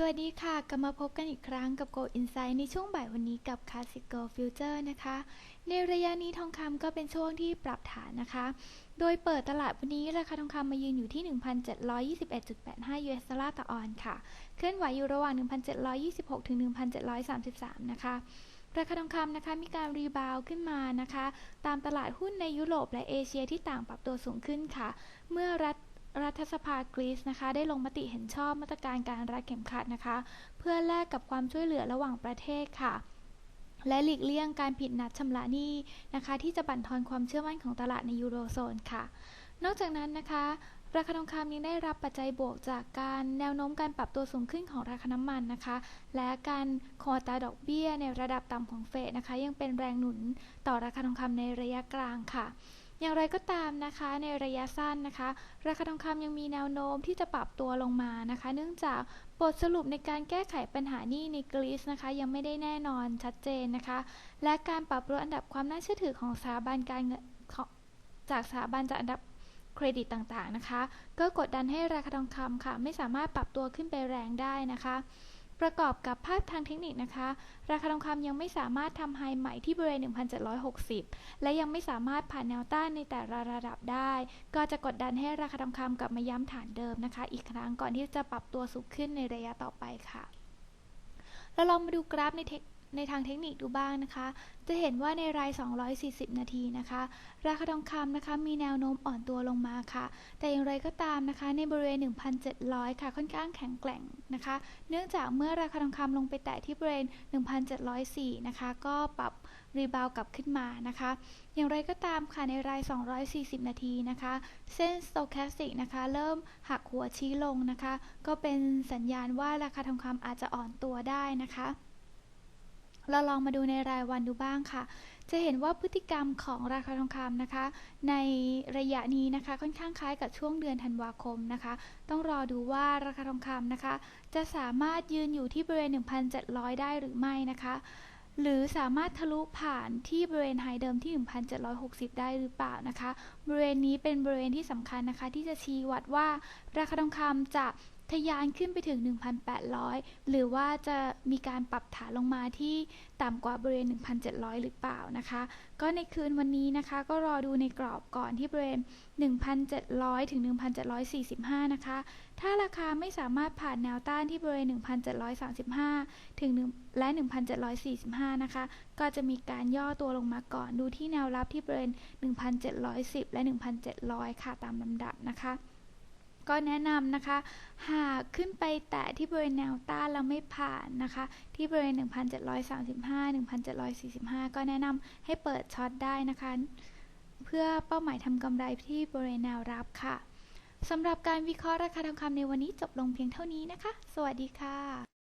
สวัสดีค่ะ กลับมาพบกันอีกครั้งกับ Go Insight ในช่วงบ่ายวันนี้กับ Classic Gold Future นะคะ ในระยะนี้ทองคำก็เป็นช่วงที่ปรับฐานนะคะ โดยเปิดตลาดวันนี้ราคาทองคำมายืนอยู่ที่ 1,721.85 US ดอลลาร์ต่อออนค่ะ เคลื่อนไหวอยู่ระหว่าง 1,726ถึง1,733 นะคะ ราคาทองคำนะคะมีการรีบาวขึ้นมานะคะ ตามตลาดหุ้นในยุโรปและเอเชียที่ต่างปรับตัวสูงขึ้นค่ะ เมื่อรัฐ รัฐสภากรีซนะคะ ได้ลงมติเห็นชอบมาตรการการรัดเข็มขัดนะคะ เพื่อแลกกับความช่วยเหลือระหว่างประเทศค่ะ และหลีกเลี่ยงการผิดนัดชำระหนี้นะคะ ที่จะบั่นทอนความเชื่อมั่นของตลาดในยูโรโซนค่ะ นอกจากนั้นนะคะราคาทองคำยังได้รับปัจจัยบวกจากการแนวโน้มการปรับตัวสูงขึ้นของราคาน้ำมันนะคะ และการคงอัตราดอกเบี้ยในระดับต่ำของเฟดนะคะ ยังเป็นแรงหนุนต่อราคาทองคำในระยะกลางค่ะ อย่างไรก็ตามนะคะในระยะสั้นนะคะ ราคาทองคำยังมีแนวโน้มที่จะปรับตัวลงมานะคะ เนื่องจากบทสรุปในการแก้ไขปัญหานี้ในกรีซนะคะ ยังไม่ได้แน่นอนชัดเจนนะคะ และการปรับลดอันดับความน่าเชื่อถือของสถาบันการเงินจากสถาบันจากอันดับเครดิตต่างๆนะคะ ก็กดดันให้ราคาทองคำค่ะ ไม่สามารถปรับตัวขึ้นไปแรงได้นะคะ ประกอบกับภาพทางเทคนิคนะคะ ราคาทองคำยังไม่สามารถทำไฮใหม่ที่บริเวณ 1,760 และยังไม่สามารถผ่านแนวต้านในแต่ละระดับได้ ก็จะกดดันให้ราคาทองคำกลับมาย้ำฐานเดิมนะคะ อีกครั้งก่อนที่จะปรับตัวสูงขึ้นในระยะต่อไปค่ะ เราลองมาดูกราฟในเทค ในทางเทคนิคดูบ้างนะคะ จะเห็นว่าในราย 240 นาทีนะคะ ราคาทองคำนะคะมีแนวโน้มอ่อนตัวลงมาค่ะ แต่อย่างไรก็ตามนะคะ ในบริเวณ 1,700 ค่ะค่อนข้างแข็งแกร่งนะคะ เนื่องจากเมื่อราคาทองคำลงไปแตะที่บริเวณ 1,704 นะคะ ก็ปรับรีบาวกลับขึ้นมานะคะ อย่างไรก็ตามค่ะในราย 240 นาทีนะคะ เส้น stochastic นะคะ เริ่มหักหัวชี้ลงนะคะ ก็เป็นสัญญาณว่าราคาทองคำอาจจะอ่อนตัวได้นะคะ เราลองมาดูในรายวันดูบ้างค่ะ จะเห็นว่าพฤติกรรมของราคาทองคำนะคะ ในระยะนี้นะคะค่อนข้างคล้ายกับช่วงเดือนธันวาคมนะคะ ต้องรอดูว่าราคาทองคำนะคะ จะสามารถยืนอยู่ที่บริเวณ 1,700 ได้หรือไม่นะคะหรือสามารถทะลุผ่านที่บริเวณไฮเดิมที่ 1,760 ได้หรือเปล่านะคะ บริเวณนี้เป็นบริเวณที่สำคัญนะคะ ที่จะชี้วัดว่าราคาทองคำจะ ทะยานขึ้นไปถึง 1,800 หรือว่าจะมีการปรับฐานลงมาที่ต่ำกว่าบริเวณ 1,700 หรือเปล่านะคะ ก็ในคืนวันนี้นะคะ ก็รอดูในกรอบก่อนที่บริเวณ 1,700 ถึง 1,745 นะคะ ถ้าราคาไม่สามารถผ่านแนวต้านที่บริเวณ 1,735 ถึงและ 1,745 นะคะ ก็จะมีการย่อตัวลงมาก่อน ดูที่แนวรับที่บริเวณ 1,710 และ 1,700 ค่ะ ตามลำดับนะคะ ก็แนะนำนะคะ หากขึ้นไปแตะที่บริเวณแนวต้านแล้วไม่ผ่านนะคะ ที่บริเวณ 1,735 1,745 ก็แนะนำให้เปิดช็อตได้นะคะ เพื่อเป้าหมายทำกำไรที่บริเวณแนวรับค่ะสำหรับการวิเคราะห์ราคาทองคำในวันนี้จบลงเพียงเท่านี้นะคะ สวัสดีค่ะ